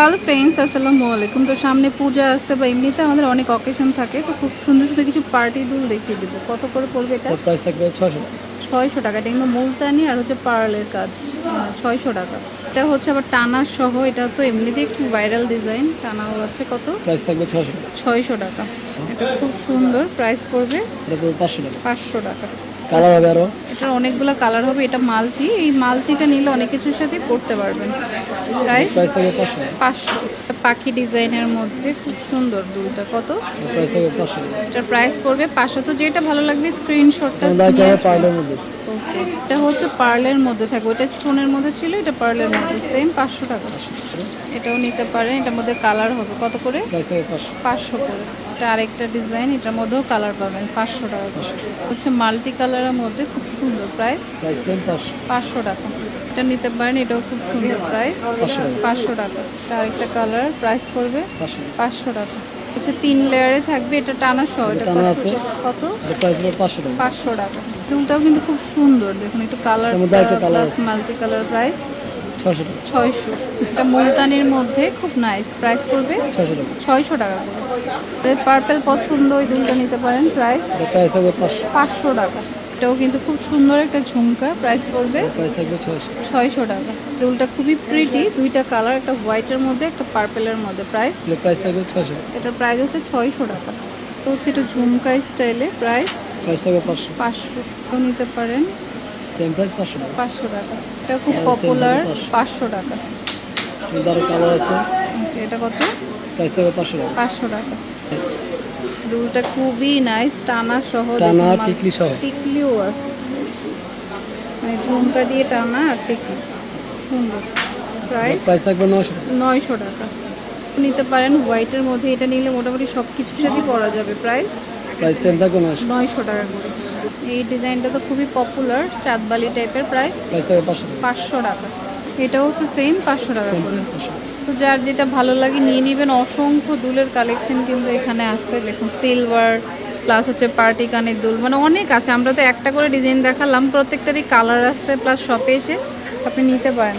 Hello friends আসসালামু আলাইকুম তো সামনে পূজা আসছে বা এমনিতে আমাদের অনেক অকেশন থাকে তো খুব সুন্দর সুন্দর কিছু পার্টি দুল দেখিয়ে দেবো। কত করে পড়বে এটা? প্রাইস থাকবে? ছশো ছয়শো টাকা। এটা কিন্তু মুলতানি আর হচ্ছে পার্লের কাজ। ছয়শো টাকা। এটা হচ্ছে আবার টানা সহ। এটা তো এমনিতেই খুব ভাইরাল ডিজাইন টানা হচ্ছে কত? প্রাইস থাকবে ছশো ছয়শো টাকা। এটা খুব সুন্দর। প্রাইস পড়বে পাঁচশো টাকা। পাঁচশো টাকা। কালার হবে আরও এটার অনেকগুলো কালার হবে এটা মালতি। এই মালতিটা নিলে অনেক কিছুর সাথে পড়তে পারবেন। প্রাইস প্রাইস থাকবে পাঁচশো। টাকা পাঁচশো পাখি ডিজাইনের মধ্যে খুব সুন্দর দুলটা কত? প্রাইস থাকবে পাঁচশো। টাকা এটার প্রাইস পড়বে পাঁচশো। তো যেটা ভালো লাগবে স্ক্রিনশটটা হবে পার্লের মধ্যে। ওকে এটা হচ্ছে পার্লের মধ্যে থাকবে। ওটা স্টোনের মধ্যে ছিল এটা পার্লের মধ্যে। সেম পাঁচশো টাকা। এটাও নিতে পারেন। এটার মধ্যে কালার হবে। কত করে? প্রাইস থাকবে পাঁচশো। পাঁচশো করে। এটা আরেকটা ডিজাইন এটার মধ্যেও কালার পাবেন পাঁচশো টাকা হচ্ছে মাল্টি কালারের মধ্যে খুব সুন্দর প্রাইস পাঁচশো। টাকা। এটা নিতে পারেন এটাও খুব সুন্দর প্রাইস পাঁচশো টাকা। এটা আরেকটা কালার প্রাইস পড়বে পাঁচশো টাকা। হচ্ছে তিন লেয়ারে থাকবে এটা টানা সহ এটা কত- পাঁচশো টাকা। পাঁচশো টাকা। দুলটাও কিন্তু খুব সুন্দর দেখুন একটু কালার মাল্টি কালার প্রাইস ছয়শো এটা মুলতানির মধ্যে খুব নাইস প্রাইস পড়বে। ছশো টাকা। ছয়শো টাকা করে। পার্পেল পছন্দ ওই দুলটা নিতে পারেন প্রাইস প্রাইস থাকবে পাঁচশো। টাকা। এটাও কিন্তু খুব সুন্দর একটা ঝুমকা প্রাইস পড়বে প্রাইস থাকবে ছয়শো। টাকা। দুলটা খুবই প্রিটি দুইটা কালার একটা হোয়াইটের মধ্যে একটা পার্পেলের মধ্যে। প্রাইস প্রাইস থাকবে ছশো এটার প্রাইস হচ্ছে ছয়শো টাকা। তো হচ্ছে এটা ঝুমকা স্টাইলে প্রাইস প্রাইস থাকবে পাঁচশো। পাঁচশো। নিতে পারেন। সেম প্রাইস পাঁচশো টাকা। পাঁচশো টাকা। এটা খুব পপুলার পাঁচশো। টাকা। কালার আছে। এটা কত? প্রাইস থাকবে পাঁচশো টাকা। পাঁচশো টাকা। দুলটা খুবই নাইস টানা সহ টানা টিকলি সহ। টিকলিও আছে। মানে ঝুমকা দিয়ে টানা আর টিকলি। সুন্দর। প্রাইস প্রাইস থাকবে টাকা। নয়শো টাকা। নিতে পারেন হোয়াইটের মধ্যে এটা নিলে মোটামুটি সব কিছুর সাথেই পরা যাবে। প্রাইস প্রাইস সেম থাকবে নয়শো টাকা। করে। এই ডিজাইনটা তো খুবই পপুলার চাঁদবালি টাইপের প্রাইস প্রাইস থাকবে পাঁচশো টাকা। পাঁচশো টাকা। এটাও হচ্ছে সেম পাঁচশো টাকা করে। তো যার যেটা ভালো লাগে নিয়ে নেবেন। অসংখ্য দুলের কালেকশন কিন্তু এখানে আসছে দেখুন সিলভার প্লাস হচ্ছে পার্টি কানের দুল। মানে অনেক আছে। আমরা তো একটা করে ডিজাইন দেখালাম। প্রত্যেকটারই কালার আসছে প্লাস শপে এসে আপনি নিতে পারেন।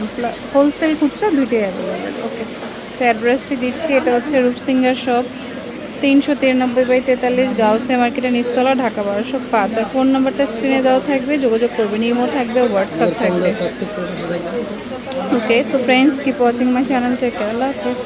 হোলসেল খুচরা দুইটাই অ্যাভেলেবেল ওকে তো অ্যাড্রেসটি দিচ্ছি। এটা হচ্ছে রূপসিঙ্গার শপ তিনশো তিরানব্বই বাই তেতাল্লিশ গাউসে মার্কেটের নিচতলা ঢাকা বারোশো পাঁচ। আর ফোন নাম্বারটা স্ক্রিনে দেওয়া থাকবে যোগাযোগ করবে ইমো থাকবে হোয়াটসঅ্যাপ থাকবে। ওকে তো friends keep watching my channel take Allah হাফেজ।